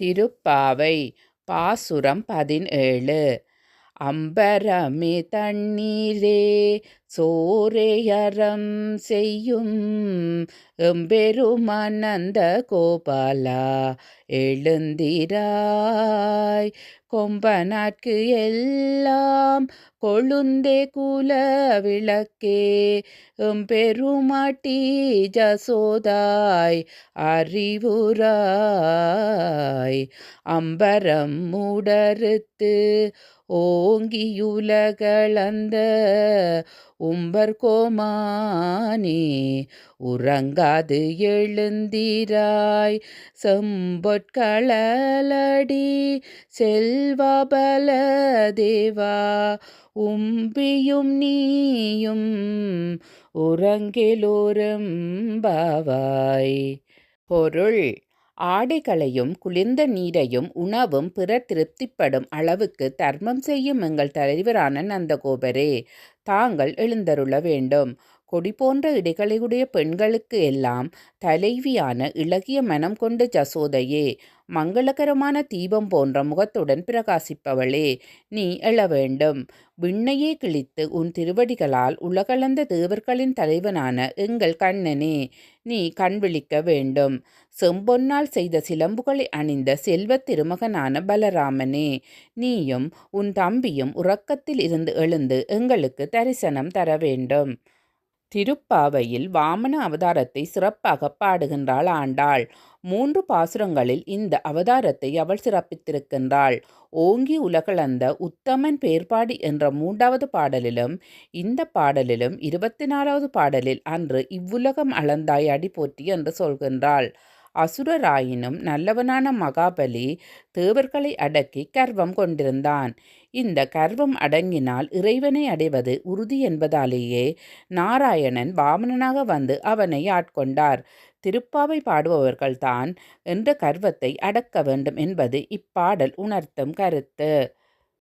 திருப்பாவை பாசுரம் பதினேழு. அம்பரமே தண்ணீரே சோரேயரம் செய்யும் எம்பெருமானந்த கோபாலா எழுந்திராய். கொம்பனாட்கு எல்லாம் கொழுந்தே குல விளக்கே எம்பெருமாட்டி ஜசோதாய் அறிவுராய். அம்பரம் மூடறுத்து ஓங்கியுலகளந்த உம்பர் கோமானே உறங்காது எழுந்திராய். செம்பொற்களடி செல்வபல தேவா. உம்பியும் நீயும் உறங்கிலோரும் பாவாய் பொருள் ஆடைகளையும் குளிர்ந்த நீரையும் உணவும் பிற திருப்திப்படும் அளவுக்கு தர்மம் செய்யும் எங்கள் தலைவரான நந்தகோபரே தாங்கள் எழுந்தருள வேண்டும். கொடி போன்ற இடைகளையுடைய பெண்களுக்கு எல்லாம் தலைவியான இளகிய மனம் கொண்ட ஜசோதையே மங்களகரமான தீபம் போன்ற முகத்துடன் பிரகாசிப்பவளே நீ எழ வேண்டும். விண்ணையே கிழித்து உன் திருவடிகளால் உலகளந்த தேவர்களின் தலைவனான எங்கள் கண்ணனே நீ கண் விழிக்க வேண்டும். செம்பொன்னால் செய்த சிலம்புகளை அணிந்த செல்வத் திருமகனான பலராமனே நீயும் உன் தம்பியும் உறக்கத்தில் இருந்து எழுந்து எங்களுக்கு தரிசனம் தர வேண்டும். திருப்பாவையில் வாமன அவதாரத்தை சிறப்பாக பாடுகின்றாள் ஆண்டாள். மூன்று பாசுரங்களில் இந்த அவதாரத்தை அவள் சிறப்பித்திருக்கின்றாள். ஓங்கி உலகளந்த உத்தமன் பேர்பாடி என்ற மூன்றாவது பாடலிலும் இந்த பாடலிலும் இருபத்தி நாலாவது பாடலில் அன்று இவ்வுலகம் அளந்தாய் அடி போற்றி என்று சொல்கின்றாள். அசுரராயினும் நல்லவனான மகாபலி தேவர்களை அடக்கி கர்வம் கொண்டிருந்தான். இந்த கர்வம் அடங்கினால் இறைவனை அடைவது உறுதி என்பதாலேயே நாராயணன் வாமனனாக வந்து அவனை ஆட்கொண்டார். திருப்பாவை பாடுபவர்கள்தான் என்ற கர்வத்தை அடக்க வேண்டும் என்பது இப்பாடல் உணர்த்தும் கருத்து.